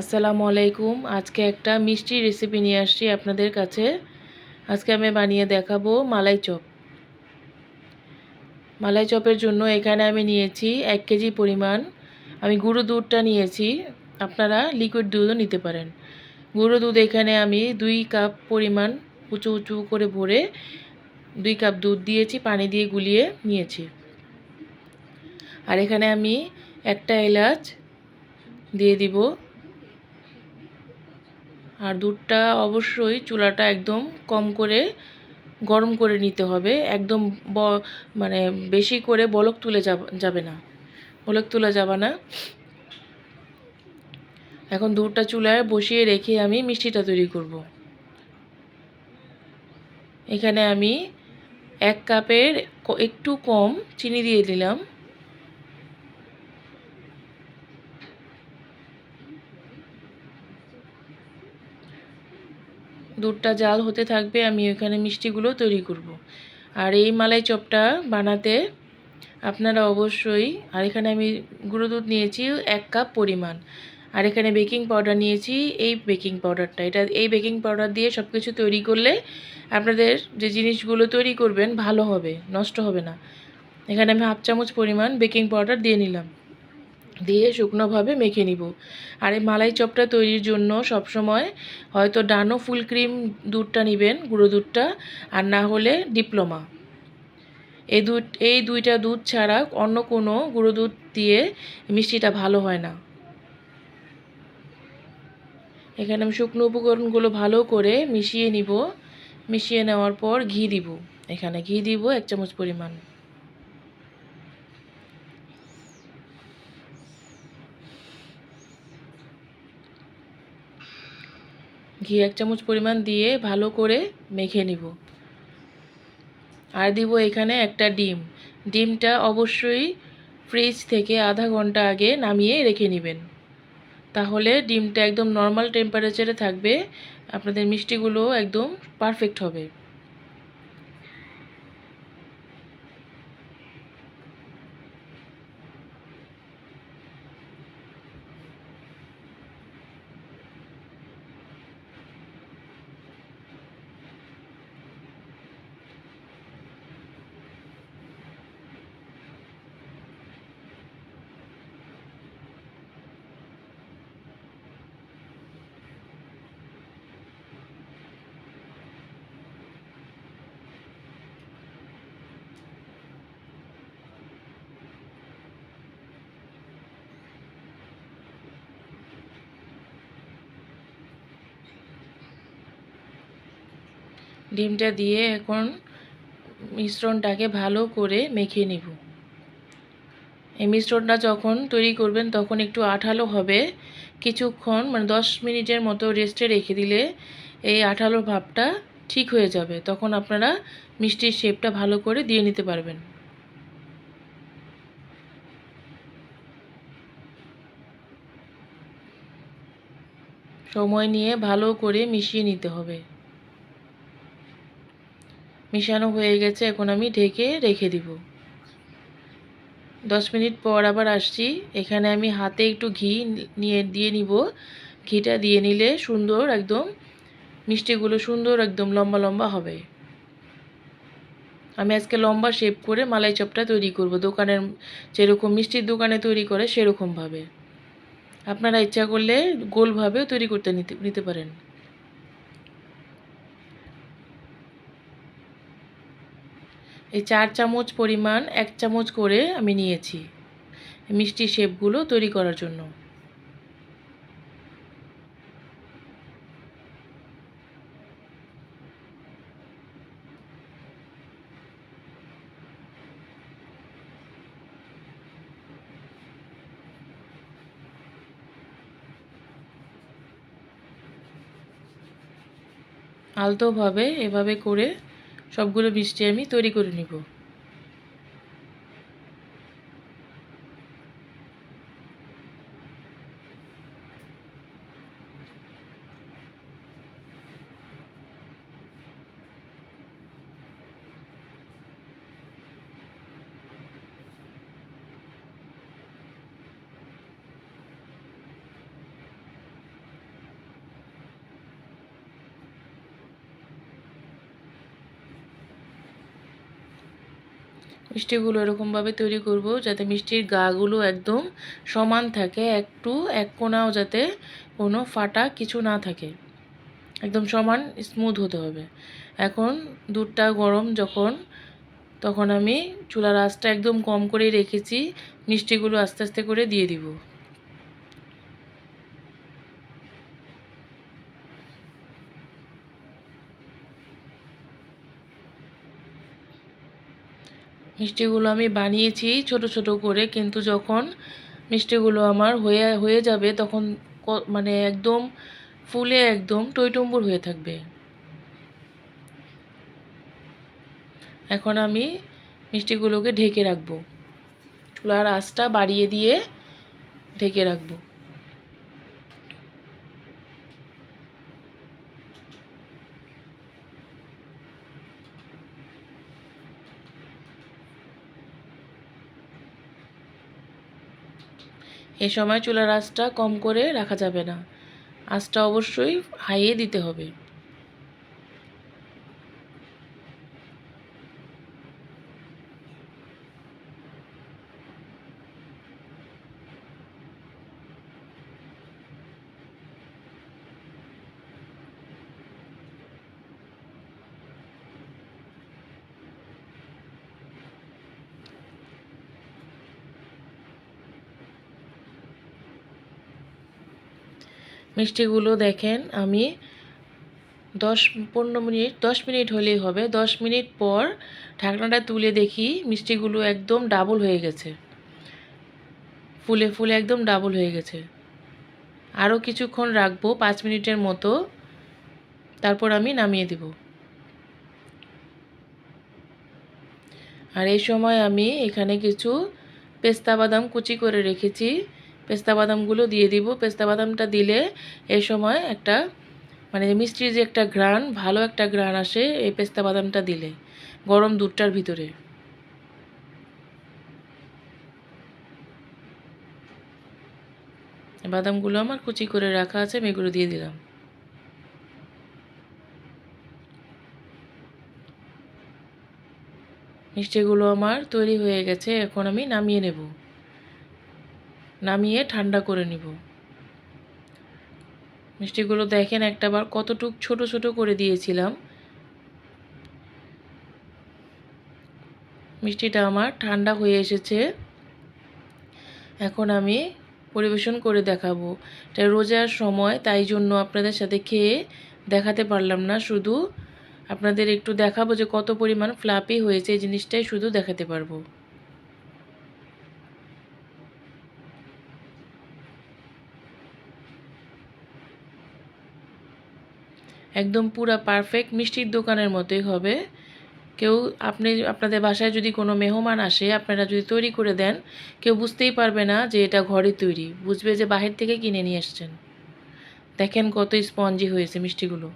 আসসালামু আলাইকুম। আজকে একটা মিষ্টি রেসিপি নিয়ে আসছি আপনাদের কাছে। আজকে আমি বানিয়ে দেখাবো মালাই চপ। মালাই চপের জন্য এখানে আমি নিয়েছি এক কেজি পরিমাণ, আমি গুঁড়ো দুধটা নিয়েছি। আপনারা লিকুইড দুধও নিতে পারেন। গুঁড়ো দুধ এখানে আমি দুই কাপ পরিমাণ উঁচু উঁচু করে ভরে দুই কাপ দুধ দিয়েছি, পানি দিয়ে গুলিয়ে নিয়েছি। আর এখানে আমি একটা এলাচ দিয়ে দিব। আর দুধটা অবশ্যই চুলাটা একদম কম করে গরম করে নিতে হবে। একদম ব মানে বেশি করে বলক তুলে যাবে না। বলক তুলে যাবে না। এখন দুধটা চুলায় বসিয়ে রেখে আমি মিষ্টিটা তৈরি করব। এখানে আমি এক কাপের একটু কম চিনি দিয়ে দিলাম। দুধটা জাল হতে থাকবে, আমি ওখানে মিষ্টিগুলো তৈরি করব। আর এই মালাই চপটা বানাতে আপনারা অবশ্যই, আর এখানে আমি গুঁড়ো দুধ নিয়েছি এক কাপ পরিমাণ। আর এখানে বেকিং পাউডার নিয়েছি, এই বেকিং পাউডারটা। এটা, এই বেকিং পাউডার দিয়ে সব কিছু তৈরি করলে আপনাদের যে জিনিসগুলো তৈরি করবেন ভালো হবে, নষ্ট হবে না। এখানে আমি হাফ চামচ পরিমাণ বেকিং পাউডার দিয়ে নিলাম। দিয়ে শুকনোভাবে মেখে নিব। আর এই মালাই চপটা তৈরির জন্য সবসময় হয়তো ডানো ফুল ক্রিম দুধটা নেবেন, গুঁড়ো দুধটা, আর না হলে ডিপ্লোমা। এই দুধ, এই দুইটা দুধ ছাড়া অন্য কোনো গুঁড়ো দুধ দিয়ে মিষ্টিটা ভালো হয় না। এখানে আমি শুকনো উপকরণগুলো ভালো করে মিশিয়ে নিব। মিশিয়ে নেওয়ার পর ঘি দিব। এখানে ঘি দিব এক চামচ পরিমাণ। ঘি এক চামচ পরিমাণ দিয়ে ভালো করে মেখে নিব। আর দিব এখানে একটা ডিম। ডিমটা অবশ্যই ফ্রিজ থেকে আধা ঘণ্টা আগে নামিয়ে রেখে নেবেন। তাহলে ডিমটা একদম নর্মাল টেম্পারেচারে থাকবে। আপনাদের মিষ্টিগুলো একদম পারফেক্ট হবে। ডিমটা দিয়ে এখন মিশ্রণটাকে ভালো করে মেখে নিব। এই মিশ্রণটা যখন তৈরি করবেন তখন একটু আঠালো হবে। কিছুক্ষণ মানে দশ মিনিটের মতো রেস্টে রেখে দিলে এই আঠালো ভাবটা ঠিক হয়ে যাবে। তখন আপনারা মিষ্টির শেপটা ভালো করে দিয়ে নিতে পারবেন। সময় নিয়ে ভালো করে মিশিয়ে নিতে হবে। মিশানো হয়ে গেছে, এখন আমি ঢেকে রেখে দিব। দশ মিনিট পর আবার আসছি। এখানে আমি হাতে একটু ঘি নিয়ে, দিয়ে নিব। ঘিটা দিয়ে নিলে সুন্দর একদম, মিষ্টিগুলো সুন্দর একদম লম্বা লম্বা হবে। আমি আজকে লম্বা শেপ করে মালাই চপটা তৈরি করব। দোকানের যেরকম মিষ্টির দোকানে তৈরি করে সেরকমভাবে। আপনারা ইচ্ছা করলে গোলভাবেও তৈরি করতে নিতে নিতে পারেন। এই চার চামচ পরিমাণ এক চামচ করে আমি নিয়েছি মিষ্টি শেপগুলো তৈরি করার জন্য। আলতোভাবে এভাবে করে সবগুলো মিষ্টি আমি তৈরি করে নিব। মিষ্টিগুলো এরকমভাবে তৈরি করব যাতে মিষ্টির গাগুলো একদম সমান থাকে একটু এক কোনাও যাতে কোনো ফাটা কিছু না থাকে। একদম সমান স্মুথ হতে হবে। এখন দুধটা গরম যখন, তখন আমি চুলার আঁচটা একদম কম করে রেখেছি, মিষ্টিগুলো আস্তে আস্তে করে দিয়ে দিব। মিষ্টিগুলো আমি বানিয়েছি ছোট ছোট করে, কিন্তু যখন মিষ্টিগুলো আমার হয়ে হয়ে যাবে তখন মানে একদম ফুলে একদম টইটম্বুর হয়ে থাকবে। এখন আমি মিষ্টিগুলোকে ঢেকে রাখব। চুলার আঁচটা বাড়িয়ে দিয়ে ঢেকে রাখব। এ সময় চুলার আঁচটা কম করে রাখা যাবে না। আঁচটা অবশ্যই হাইয়ে দিতে হবে। মিষ্টিগুলো দেখেন, আমি দশ, পনেরো মিনিট, দশ মিনিট হলেই হবে। দশ মিনিট পর ঢাকনাটা তুলে দেখি মিষ্টিগুলো একদম ডাবল হয়ে গেছে। ফুলে ফুলে একদম ডাবল হয়ে গেছে। আরও কিছুক্ষণ রাখব, পাঁচ মিনিটের মতো। তারপর আমি নামিয়ে দেব। আর এই সময় আমি এখানে কিছু পেস্তা বাদাম কুচি করে রেখেছি। পেস্তা বাদামগুলো দিয়ে দিব। পেস্তা বাদামটা দিলে এ সময় একটা মানে মিষ্টির যে একটা ঘ্রাণ, ভালো একটা ঘ্রাণ আসে এই পেস্তা বাদামটা দিলে, গরম দুধটার ভিতরে। বাদামগুলো আমার কুচি করে রাখা আছে, আমি এগুলো দিয়ে দিলাম। মিষ্টিগুলো আমার তৈরি হয়ে গেছে, এখন আমি নামিয়ে নেব। নামিয়ে ঠান্ডা করে নিব। মিষ্টিগুলো দেখেন একটাবার কতটুক ছোট ছোট করে দিয়েছিলাম। মিষ্টিটা আমার ঠান্ডা হয়ে এসেছে। এখন আমি পরিবেশন করে দেখাবো। এটা রোজার সময়, তাই জন্য আপনাদের সাথে খেয়ে দেখাতে পারলাম না। শুধু আপনাদের একটু দেখাবো যে কত পরিমাণ ফ্লাপি হয়েছে, এই জিনিসটাই শুধু দেখাতে পারব। একদম পুরা পারফেক্ট মিষ্টির দোকানের মতোই হবে। কেউ আপনি, আপনাদের বাসায় যদি কোনো মেহমান আসে, আপনারা যদি তৈরি করে দেন, কেউ বুঝতেই পারবে না যে এটা ঘরে তৈরি। বুঝবে যে বাহির থেকে কিনে নিয়ে এসছেন। দেখেন কত স্পঞ্জি হয়েছে মিষ্টিগুলো।